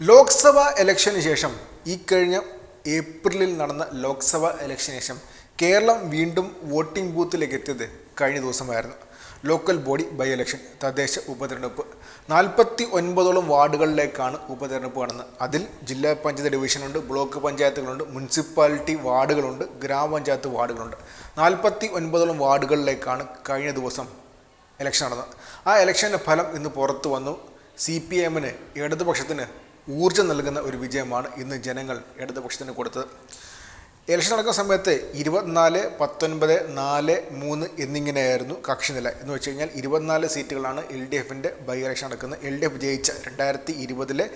ലോക്സഭ ഇലക്ഷന് ശേഷം ഈ കഴിഞ്ഞ ഏപ്രിലിൽ നടന്ന ലോക്സഭാ ഇലക്ഷന് ശേഷം കേരളം വീണ്ടും വോട്ടിംഗ് ബൂത്തിലേക്ക് എത്തിയത് കഴിഞ്ഞ ദിവസമായിരുന്നു. ലോക്കൽ ബോഡി ബൈ ഇലക്ഷൻ തദ്ദേശ ഉപതെരഞ്ഞെടുപ്പ്. നാൽപ്പത്തി ഒൻപതോളം വാർഡുകളിലേക്കാണ് ഉപതെരഞ്ഞെടുപ്പ് നടന്നത്. അതിൽ ജില്ലാ പഞ്ചായത്ത് ഡിവിഷനുണ്ട് ബ്ലോക്ക് പഞ്ചായത്തുകളുണ്ട് മുനിസിപ്പാലിറ്റി വാർഡുകളുണ്ട് ഗ്രാമപഞ്ചായത്ത് വാർഡുകളുണ്ട്. നാൽപ്പത്തി ഒൻപതോളം വാർഡുകളിലേക്കാണ് കഴിഞ്ഞ ദിവസം ഇലക്ഷൻ നടന്നത്. ആ ഇലക്ഷന്റെ ഫലം ഇന്ന് പുറത്തു വന്നു. സി പി എമ്മിന് ഇടതുപക്ഷത്തിന് ഊർജം നൽകുന്ന ഒരു വിജയമാണ് ഇന്ന് ജനങ്ങൾ ഇടതുപക്ഷത്തിന് കൊടുത്തത്. ഇലക്ഷൻ നടക്കുന്ന സമയത്ത് ഇരുപത്തിനാല് പത്തൊൻപത് നാല് മൂന്ന് എന്നിങ്ങനെയായിരുന്നു കക്ഷിനില. എന്ന് വെച്ച് കഴിഞ്ഞാൽ ഇരുപത്തിനാല് സീറ്റുകളാണ് എൽ ഡി എഫിന്റെ ബൈ ഇലക്ഷൻ നടക്കുന്നത്. എൽ ഡി എഫ് ജയിച്ച രണ്ടായിരത്തി ഇരുപതിലെ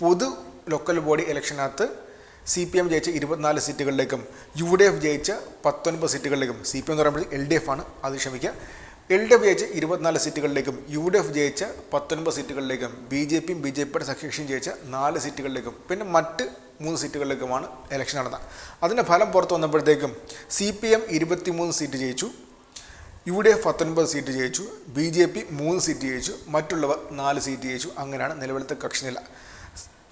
പൊതു ലോക്കൽ ബോഡി ഇലക്ഷനകത്ത് സി പി എം ജയിച്ച ഇരുപത്തിനാല് സീറ്റുകളിലേക്കും യു ഡി എഫ് ജയിച്ച പത്തൊൻപത് സീറ്റുകളിലേക്കും സി പി എം എന്ന് പറയുമ്പോൾ എൽ ഡി എഫ് ആണ് അത് ക്ഷമിക്കുക. എൽ ഡി എഫ് ജയിച്ച് ഇരുപത്തിനാല് സീറ്റുകളിലേക്കും യു ഡി എഫ് ജയിച്ച് പത്തൊൻപത് സീറ്റുകളിലേക്കും ബി ജെ പിയും ബി ജെ പിയുടെ സഖ്യകക്ഷിയും ജയിച്ച നാല് സീറ്റുകളിലേക്കും പിന്നെ മറ്റ് മൂന്ന് സീറ്റുകളിലേക്കുമാണ് ഇലക്ഷൻ നടന്നത്. അതിന്റെ ഫലം പുറത്തു വന്നപ്പോഴത്തേക്കും സി പി എം ഇരുപത്തിമൂന്ന് സീറ്റ് ജയിച്ചു യു ഡി എഫ് പത്തൊൻപത് സീറ്റ് ജയിച്ചു ബി ജെ പി മൂന്ന് സീറ്റ് ജയിച്ചു മറ്റുള്ളവർ നാല് സീറ്റ് ജയിച്ചു. അങ്ങനെയാണ് നിലവിലത്തെ കക്ഷിനില.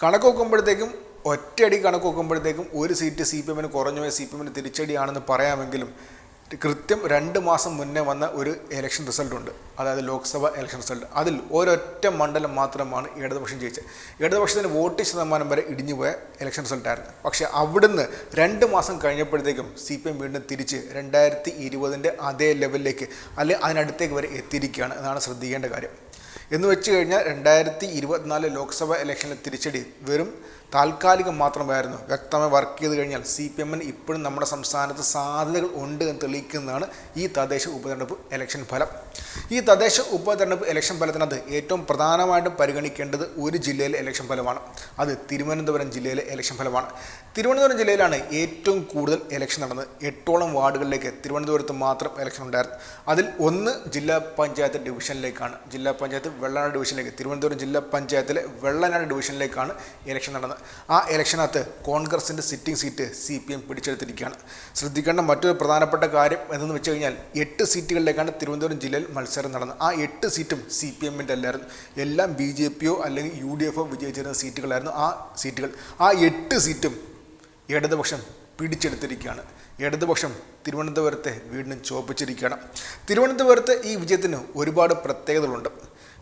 കണക്ക് നോക്കുമ്പോഴത്തേക്കും ഒറ്റയടി കണക്ക് നോക്കുമ്പോഴത്തേക്കും ഒരു സീറ്റ് സി പി എമ്മിന് കുറഞ്ഞു പോയ സി പി എമ്മിന് തിരിച്ചടിയാണെന്ന് പറയാമെങ്കിലും കൃത്യം രണ്ട് മാസം മുന്നേ വന്ന ഒരു ഇലക്ഷൻ റിസൾട്ട് ഉണ്ട്. അതായത് ലോക്സഭ ഇലക്ഷൻ റിസൾട്ട് അതിൽ ഒരൊറ്റ മണ്ഡലം മാത്രമാണ് ഇടതുപക്ഷം ജയിച്ചത്. ഇടതുപക്ഷത്തിന് വോട്ട് ശതമാനം വരെ ഇടിഞ്ഞുപോയ ഇലക്ഷൻ റിസൾട്ടായിരുന്നു പക്ഷേ അവിടുന്ന് രണ്ട് മാസം കഴിഞ്ഞപ്പോഴത്തേക്കും സി പി എം വീണ്ടും തിരിച്ച് രണ്ടായിരത്തി ഇരുപതിന്റെ അതേ ലെവലിലേക്ക് അല്ലെങ്കിൽ അതിനടുത്തേക്ക് വരെ എത്തിയിരിക്കുകയാണ് എന്നാണ് ശ്രദ്ധിക്കേണ്ട കാര്യം. എന്ന് വെച്ച് കഴിഞ്ഞാൽ രണ്ടായിരത്തി ഇരുപത്തിനാല് ലോക്സഭ ഇലക്ഷനിലെ തിരിച്ചടി വെറും താൽക്കാലികം മാത്രമായിരുന്നു. വ്യക്തമായി വർക്ക് ചെയ്ത് കഴിഞ്ഞാൽ സി പി എമ്മിന് ഇപ്പോഴും നമ്മുടെ സംസ്ഥാനത്ത് സാധ്യതകൾ ഉണ്ട് എന്ന് തെളിയിക്കുന്നതാണ് ഈ തദ്ദേശ ഉപതെരഞ്ഞെടുപ്പ് ഇലക്ഷൻ ഫലം. ഈ തദ്ദേശ ഉപതെരഞ്ഞെടുപ്പ് ഇലക്ഷൻ ഫലത്തിനകത്ത് ഏറ്റവും പ്രധാനമായിട്ടും പരിഗണിക്കേണ്ടത് ഒരു ജില്ലയിലെ ഇലക്ഷൻ ഫലമാണ്. അത് തിരുവനന്തപുരം ജില്ലയിലെ ഇലക്ഷൻ ഫലമാണ്. തിരുവനന്തപുരം ജില്ലയിലാണ് ഏറ്റവും കൂടുതൽ ഇലക്ഷൻ നടന്നത്. എട്ടോളം വാർഡുകളിലേക്ക് തിരുവനന്തപുരത്ത് മാത്രം ഇലക്ഷൻ ഉണ്ടായിരുന്നു. അതിൽ ഒന്ന് ജില്ലാ പഞ്ചായത്ത് ഡിവിഷനിലേക്കാണ് ജില്ലാ പഞ്ചായത്ത് വെള്ളനാട് ഡിവിഷനിലേക്ക് തിരുവനന്തപുരം ജില്ലാ പഞ്ചായത്തിലെ വെള്ളനാട് ഡിവിഷനിലേക്കാണ് ഇലക്ഷൻ നടന്നത്. ആ ഇലക്ഷനകത്ത് കോൺഗ്രസിന്റെ sitting seat C P M പിടിച്ചെടുത്തിരിക്കുകയാണ്. ശ്രദ്ധിക്കേണ്ട മറ്റൊരു പ്രധാനപ്പെട്ട കാര്യം എന്തെന്ന് വെച്ച് കഴിഞ്ഞാൽ എട്ട് സീറ്റുകളിലേക്കാണ് തിരുവനന്തപുരം ജില്ലയിൽ മത്സരം നടന്നത്. ആ എട്ട് സീറ്റും സി പി എമ്മിന്റെ അല്ലായിരുന്നു. എല്ലാം ബി ജെ പിയോ അല്ലെങ്കിൽ യു ഡി എഫോ വിജയിച്ചിരുന്ന സീറ്റുകളായിരുന്നു ആ സീറ്റുകൾ. ആ എട്ട് സീറ്റും ഇടതുപക്ഷം പിടിച്ചെടുത്തിരിക്കുകയാണ്. ഇടതുപക്ഷം തിരുവനന്തപുരത്തെ വീണ്ടും ചോപ്പിച്ചിരിക്കുകയാണ്. തിരുവനന്തപുരത്ത് ഈ വിജയത്തിന് ഒരുപാട് പ്രത്യേകതകളുണ്ട്.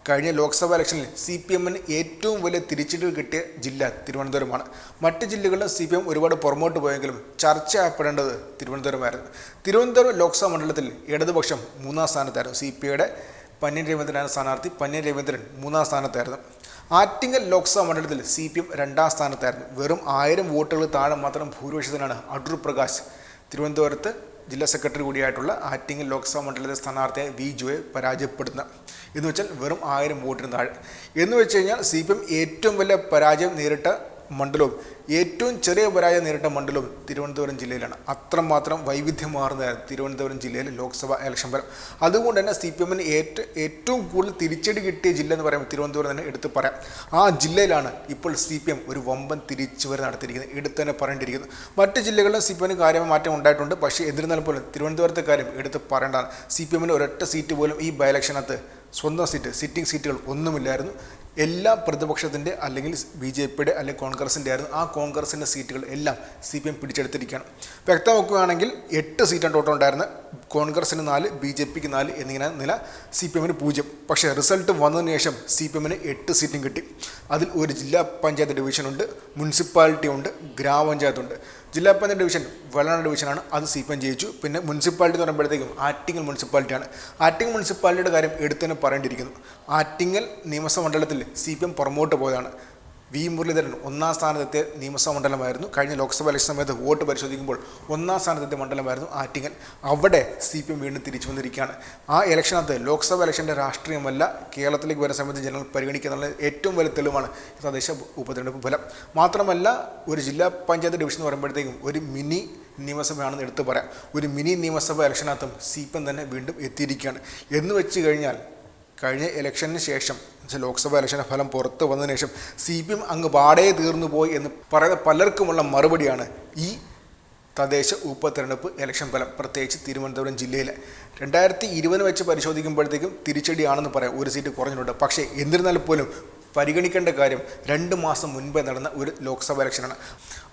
കഴിഞ്ഞ ലോക്സഭാ ഇലക്ഷനിൽ സി പി എമ്മിന് ഏറ്റവും വലിയ തിരിച്ചടി കിട്ടിയ ജില്ല തിരുവനന്തപുരമാണ്. മറ്റ് ജില്ലകളിൽ സി പി എം ഒരുപാട് പുറമോട്ട് പോയെങ്കിലും ചർച്ചയാക്കപ്പെടേണ്ടത് തിരുവനന്തപുരമായിരുന്നു. തിരുവനന്തപുരം ലോക്സഭാ മണ്ഡലത്തിൽ ഇടതുപക്ഷം മൂന്നാം സ്ഥാനത്തായിരുന്നു. സി പി ഐയുടെ പന്യൻ രവീന്ദ്രനാണ് സ്ഥാനാർത്ഥി. പന്യൻ രവീന്ദ്രൻ മൂന്നാം സ്ഥാനത്തായിരുന്നു. ആറ്റിങ്ങൽ ലോക്സഭാ മണ്ഡലത്തിൽ സി പി എം രണ്ടാം സ്ഥാനത്തായിരുന്നു. വെറും ആയിരം വോട്ടുകൾ താഴെ മാത്രം ഭൂരിപക്ഷത്തിനാണ് അടൂർ പ്രകാശ് തിരുവനന്തപുരത്ത് ജില്ലാ സെക്രട്ടറി കൂടിയായിട്ടുള്ള ആറ്റിങ്ങൽ ലോക്സഭാ മണ്ഡലത്തിലെ സ്ഥാനാർത്ഥിയായ വി ജോയെ പരാജയപ്പെടുന്ന എന്ന് വെച്ചാൽ വെറും ആയിരം വോട്ടിന് താഴെ. എന്ന് വെച്ച് കഴിഞ്ഞാൽ സി പി എം ഏറ്റവും വലിയ പരാജയം നേരിട്ട മണ്ഡലവും ഏറ്റവും ചെറിയ പരാജയം നേരിട്ട മണ്ഡലവും തിരുവനന്തപുരം ജില്ലയിലാണ്. അത്രമാത്രം വൈവിധ്യമാർന്നതായിരുന്നു തിരുവനന്തപുരം ജില്ലയിലെ ലോക്സഭ ഇലക്ഷൻ ഫലം. അതുകൊണ്ട് തന്നെ സി പി എമ്മിന് ഏറ്റവും കൂടുതൽ തിരിച്ചടി കിട്ടിയ ജില്ല എന്ന് പറയുമ്പോൾ തിരുവനന്തപുരം തന്നെ എടുത്ത് പറയാം. ആ ജില്ലയിലാണ് ഇപ്പോൾ സി പി എം ഒരു വമ്പൻ തിരിച്ചുവരവ് നടത്തിയിരിക്കുന്നത്. എടുത്ത് തന്നെ പറയേണ്ടിയിരിക്കുന്നു. മറ്റ് ജില്ലകളിലും സി പി എമ്മിന് കാര്യമായ മാറ്റം ഉണ്ടായിട്ടുണ്ട്. പക്ഷേ എന്നിരുന്നാലും പോലും തിരുവനന്തപുരത്തെ കാര്യം എടുത്ത് പറയേണ്ടതാണ്. സി പി എമ്മിന് ഒരൊറ്റ സീറ്റ് പോലും ഈ ബൈ ഇലക്ഷനകത്ത് സ്വന്തം സീറ്റ് സിറ്റിംഗ് സീറ്റുകൾ ഒന്നുമില്ലായിരുന്നു. എല്ലാ പ്രതിപക്ഷത്തിന്റെ അല്ലെങ്കിൽ ബി ജെ പിയുടെ അല്ലെങ്കിൽ കോൺഗ്രസിന്റെ ആയിരുന്നു. ആ കോൺഗ്രസിന്റെ സീറ്റുകൾ എല്ലാം സി പി എം പിടിച്ചെടുത്തിരിക്കുകയാണ്. വ്യക്തമാക്കുകയാണെങ്കിൽ എട്ട് സീറ്റാണ് ടോട്ടൽ ഉണ്ടായിരുന്നത്. കോൺഗ്രസിന് നാല് ബി ജെ പിക്ക് നാല് എന്നിങ്ങനെ നില സി പി എമ്മിന് പൂജ്യം. പക്ഷേ റിസൾട്ട് വന്നതിന് ശേഷം സി പി എമ്മിന് എട്ട് സീറ്റും കിട്ടി. അതിൽ ഒരു ജില്ലാ പഞ്ചായത്ത് ഡിവിഷനുണ്ട് മുനിസിപ്പാലിറ്റി ഉണ്ട് ഗ്രാമപഞ്ചായത്തുണ്ട് ജില്ലാ പഞ്ചായത്ത് ഡിവിഷൻ വെള്ളനാട് ഡിവിഷനാണ് അത് സി പി എം ജയിച്ചു. പിന്നെ മുനിസിപ്പാലിറ്റി എന്ന് പറയുമ്പോഴത്തേക്കും ആറ്റിങ്ങൽ മുനിസിപ്പാലിറ്റിയാണ് ആറ്റിങ്ങൽ മുനിസിപ്പാലിറ്റിയുടെ കാര്യം എടുത്തു തന്നെ പറയേണ്ടിയിരിക്കുന്നു. ആറ്റിങ്ങൽ നിയമസഭ മണ്ഡലത്തിൽ സി പി എം പുറമോട്ട് പോയതാണ്. വി മുരളീധരൻ ഒന്നാം സ്ഥാനത്തെ നിയമസഭാ മണ്ഡലമായിരുന്നു കഴിഞ്ഞ ലോക്സഭാ ഇലക്ഷൻ സമയത്ത് വോട്ട് പരിശോധിക്കുമ്പോൾ ഒന്നാം സ്ഥാനത്തെ മണ്ഡലമായിരുന്നു ആറ്റിങ്ങൽ. അവിടെ സി പി എം വീണ്ടും തിരിച്ചു വന്നിരിക്കുകയാണ്. ആ ഇലക്ഷനകത്ത് ലോക്സഭാ ഇലക്ഷന്റെ രാഷ്ട്രീയമല്ല കേരളത്തിലേക്ക് വരുന്ന സമയത്ത് ജനങ്ങൾ പരിഗണിക്കുക ഏറ്റവും വലിയ തെളിവാണ് തദ്ദേശ ഉപതെരഞ്ഞെടുപ്പ് ഫലം. മാത്രമല്ല ഒരു ജില്ലാ പഞ്ചായത്ത് ഡിവിഷൻ എന്ന് പറയുമ്പോഴത്തേക്കും ഒരു മിനി നിയമസഭയാണെന്ന് എടുത്തു പറയാം. ഒരു മിനി നിയമസഭ ഇലക്ഷനകത്തും സി പി എം തന്നെ വീണ്ടും എത്തിയിരിക്കുകയാണ്. എന്ന് വെച്ച് കഴിഞ്ഞാൽ കഴിഞ്ഞ ഇലക്ഷന് ശേഷം ലോക്സഭ ഇലക്ഷന്റെ ഫലം പുറത്തു വന്നതിന് ശേഷം സി പി എം അങ്ങ് പാടേ തീർന്നു പോയി എന്ന് പറയുന്ന പലർക്കുമുള്ള മറുപടിയാണ് ഈ തദ്ദേശ ഉപതെരഞ്ഞെടുപ്പ് ഇലക്ഷൻ ഫലം പ്രത്യേകിച്ച് തിരുവനന്തപുരം ജില്ലയിലെ. രണ്ടായിരത്തി ഇരുപതിന് വെച്ച് പരിശോധിക്കുമ്പോഴത്തേക്കും തിരിച്ചടിയാണെന്ന് പറയാം. ഒരു സീറ്റ് കുറഞ്ഞിട്ടുണ്ട്. പക്ഷേ എന്നിരുന്നാൽ പോലും പരിഗണിക്കേണ്ട കാര്യം രണ്ട് മാസം മുൻപ് നടന്ന ഒരു ലോക്സഭ ഇലക്ഷനാണ്.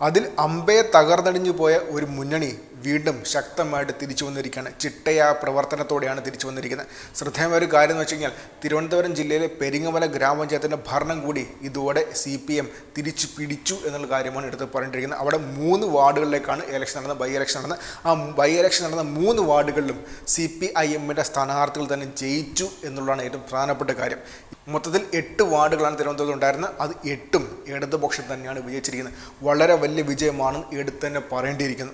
അതിൽ അമ്പയെ തകർന്നടിഞ്ഞു പോയ ഒരു മുന്നണി വീണ്ടും ശക്തമായിട്ട് തിരിച്ചു വന്നിരിക്കുകയാണ്. ചിട്ടയായ പ്രവർത്തനത്തോടെയാണ് തിരിച്ചു വന്നിരിക്കുന്നത്. ശ്രദ്ധേയമായ ഒരു കാര്യം എന്ന് വെച്ച് കഴിഞ്ഞാൽ തിരുവനന്തപുരം ജില്ലയിലെ പെരിങ്ങമല ഗ്രാമപഞ്ചായത്തിന്റെ ഭരണം കൂടി ഇതോടെ സി പി എം തിരിച്ചു പിടിച്ചു എന്നുള്ള കാര്യമാണ് എടുത്ത് പറഞ്ഞിരിക്കുന്നത്. അവിടെ മൂന്ന് വാർഡുകളിലേക്കാണ് ഇലക്ഷൻ നടന്ന ബൈ ഇലക്ഷൻ നടന്നത്. ആ ബൈ ഇലക്ഷൻ നടന്ന മൂന്ന് വാർഡുകളിലും സി പി ഐ എമ്മിന്റെ സ്ഥാനാർത്ഥികൾ തന്നെ ജയിച്ചു എന്നുള്ളതാണ് ഏറ്റവും പ്രധാനപ്പെട്ട കാര്യം. മൊത്തത്തിൽ എട്ട് വാർഡുകളാണ് തിരുവനന്തപുരത്ത് ഉണ്ടായിരുന്ന അത് എട്ടും ഇടതുപക്ഷം തന്നെയാണ് വിജയിച്ചിരിക്കുന്നത്. വളരെ വലിയ വിജയമാണ് എടുത്ത് തന്നെ പറയേണ്ടിയിരിക്കുന്നു.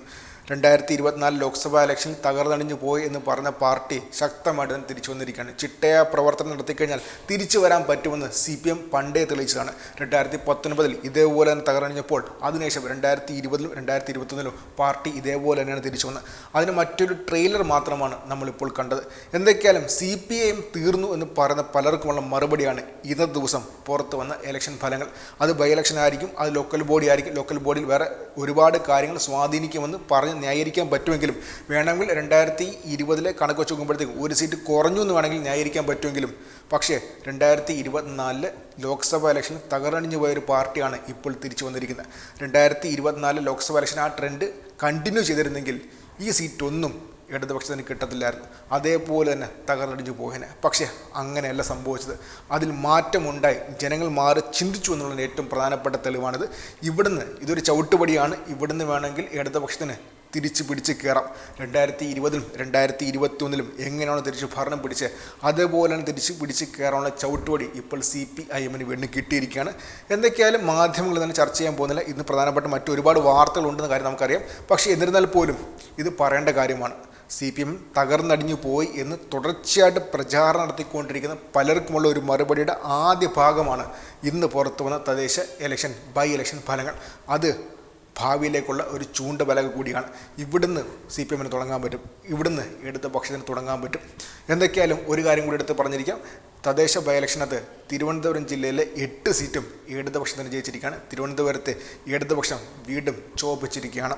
രണ്ടായിരത്തി ഇരുപത്തിനാല് ലോക്സഭാ ഇലക്ഷൻ തകർന്നടിഞ്ഞു പോയി എന്ന് പറഞ്ഞ പാർട്ടി ശക്തമായിട്ട് തന്നെ തിരിച്ചു വന്നിരിക്കുകയാണ്. ചിട്ടയായ പ്രവർത്തനം നടത്തിക്കഴിഞ്ഞാൽ തിരിച്ചു വരാൻ പറ്റുമെന്ന് സി പി എം പണ്ടേ തെളിയിച്ചതാണ്. രണ്ടായിരത്തി പത്തൊൻപതിൽ ഇതേപോലെ തന്നെ തകർന്നടിഞ്ഞപ്പോൾ അതിനുശേഷം രണ്ടായിരത്തി ഇരുപതിലും രണ്ടായിരത്തി ഇരുപത്തൊന്നിലും പാർട്ടി ഇതേപോലെ തന്നെയാണ് തിരിച്ചു വന്നത്. അതിന് മറ്റൊരു ട്രെയിലർ മാത്രമാണ് നമ്മളിപ്പോൾ കണ്ടത്. എന്തൊക്കെയാലും സി പി ഐ എം തീർന്നു എന്ന് പറയുന്ന പലർക്കുമുള്ള മറുപടിയാണ് ഇന്നത്തെ ദിവസം പുറത്തു വന്ന ഇലക്ഷൻ ഫലങ്ങൾ. അത് ബൈ ഇലക്ഷൻ ആയിരിക്കും അത് ലോക്കൽ ബോഡി ആയിരിക്കും. ലോക്കൽ ബോഡിയിൽ വേറെ ഒരുപാട് കാര്യങ്ങൾ സ്വാധീനിക്കുമെന്ന് പറഞ്ഞ് ന്യായീകരിക്കാൻ പറ്റുമെങ്കിലും വേണമെങ്കിൽ രണ്ടായിരത്തി ഇരുപതിലെ കണക്ക് വെച്ച് നോക്കുമ്പോഴത്തേക്കും ഒരു സീറ്റ് കുറഞ്ഞു എന്ന് വേണമെങ്കിൽ ന്യായീകരിക്കാൻ പറ്റുമെങ്കിലും പക്ഷേ രണ്ടായിരത്തി ഇരുപത്തിനാലിൽ ലോക്സഭാ ഇലക്ഷൻ തകർന്നടിഞ്ഞു പോയൊരു പാർട്ടിയാണ് ഇപ്പോൾ തിരിച്ചു വന്നിരിക്കുന്നത്. രണ്ടായിരത്തി ഇരുപത്തിനാലിലെ ലോക്സഭാ ഇലക്ഷൻ ആ ട്രെൻഡ് കണ്ടിന്യൂ ചെയ്തിരുന്നെങ്കിൽ ഈ സീറ്റൊന്നും ഇടതുപക്ഷത്തിന് കിട്ടത്തില്ലായിരുന്നു. അതേപോലെ തന്നെ തകർന്നടിഞ്ഞു പോയേനെ. പക്ഷേ അങ്ങനെയല്ല സംഭവിച്ചത്. അതിൽ മാറ്റമുണ്ടായി. ജനങ്ങൾ മാറി ചിന്തിച്ചു എന്നുള്ളതിന് ഏറ്റവും പ്രധാനപ്പെട്ട തെളിവാണിത്. ഇവിടുന്ന് ഇതൊരു ചവിട്ടുപടിയാണ്. ഇവിടുന്ന് വേണമെങ്കിൽ ഇടതുപക്ഷത്തിന് തിരിച്ച് പിടിച്ച് കയറാം രണ്ടായിരത്തി ഇരുപതിലും രണ്ടായിരത്തി ഇരുപത്തി ഒന്നിലും എങ്ങനെയാണ് തിരിച്ച് ഭരണം പിടിച്ച് അതേപോലെ തന്നെ തിരിച്ച് പിടിച്ച് കയറാനുള്ള ചവിട്ടുപടി ഇപ്പോൾ സി പി ഐ എമ്മിന് വീണ്ടും കിട്ടിയിരിക്കുകയാണ്. എന്തൊക്കെയായാലും മാധ്യമങ്ങൾ തന്നെ ചർച്ച ചെയ്യാൻ പോകുന്നില്ല. ഇന്ന് പ്രധാനപ്പെട്ട മറ്റൊരുപാട് വാർത്തകളുണ്ടെന്ന കാര്യം നമുക്കറിയാം. പക്ഷേ എന്നിരുന്നാൽ പോലും ഇത് പറയേണ്ട കാര്യമാണ്. സി പി എം തകർന്നടിഞ്ഞു പോയി എന്ന് തുടർച്ചയായിട്ട് പ്രചാരണം നടത്തിക്കൊണ്ടിരിക്കുന്ന പലർക്കുമുള്ള ഒരു മറുപടിയുടെ ആദ്യ ഭാഗമാണ് ഇന്ന് പുറത്തു വന്ന തദ്ദേശ ഇലക്ഷൻ ബൈ ഇലക്ഷൻ ഫലങ്ങൾ. അത് ഭാവിയിലേക്കുള്ള ഒരു ചൂണ്ടുപലക കൂടിയാണ്. ഇവിടുന്ന് സി പി എമ്മിന് തുടങ്ങാൻ പറ്റും. ഇവിടുന്ന് ഇടത് പക്ഷത്തിന് തുടങ്ങാൻ പറ്റും. എന്തൊക്കെയായാലും ഒരു കാര്യം കൂടി എടുത്ത് പറഞ്ഞിരിക്കാം. തദ്ദേശ ബൈ ഇലക്ഷനകത്ത് തിരുവനന്തപുരം ജില്ലയിലെ എട്ട് സീറ്റും ഇടതുപക്ഷത്തിന് ജയിച്ചിരിക്കുകയാണ്. തിരുവനന്തപുരത്തെ ഇടതുപക്ഷം വീണ്ടും ചോപ്പിച്ചിരിക്കുകയാണ്